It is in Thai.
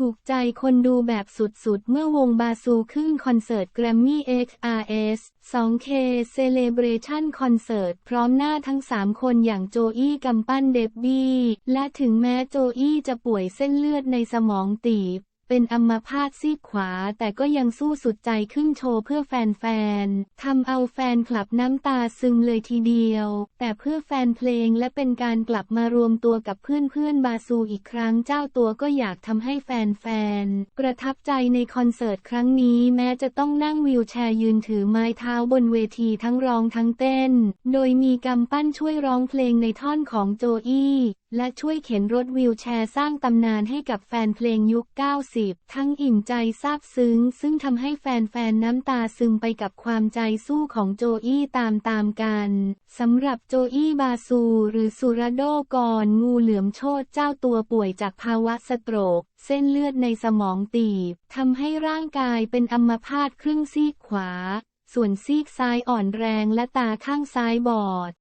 ถูกใจคนดูแบบสุดๆ เมื่อวงบาซูขึ้นคอนเสิร์ต Grammy XRS 2K Celebration Concert พร้อมหน้าทั้ง 3 คนอย่างโจอี้กำปั้นเดบบี้ และถึงแม้โจอี้จะป่วยเส้นเลือดในสมองตีบ เป็นอัมพาตซีกขวา แต่ก็ยังสู้สุดใจขึ้นโชว์เพื่อแฟนๆทำเอาแฟนคลับน้ำตาซึมเลยทีเดียว แต่เพื่อแฟนเพลงและเป็นการกลับมารวมตัวกับเพื่อนๆบาซูอีกครั้งเจ้าตัวก็อยากทำให้แฟนๆประทับใจในคอนเสิร์ตครั้งนี้แม้จะต้องนั่งวีลแชร์ยืนถือไม้เท้าบนเวทีทั้งร้องทั้งเต้น โดยมีกำปั้นช่วยร้องเพลงในท่อนของโจอี้และช่วยเข็นรถวีลแชร์สร้างตำนานให้กับแฟนเพลงยุค 90ทั้งอิ่มใจซาบซึ้ง ซึ่งทำให้แฟนๆ น้ำตาซึมไปกับความใจสู้ของโจอี้ตามๆกันสำหรับโจอี้บาซูหรือสุรโดกรงูเหลือมโชดเจ้าตัวป่วยจากภาวะสโตรก เส้นเลือดในสมองตีบทำให้ร่างกายเป็นอัมพาตครึ่งซีกขวา ส่วนซีกซ้ายอ่อนแรงและตาข้างซ้ายบอด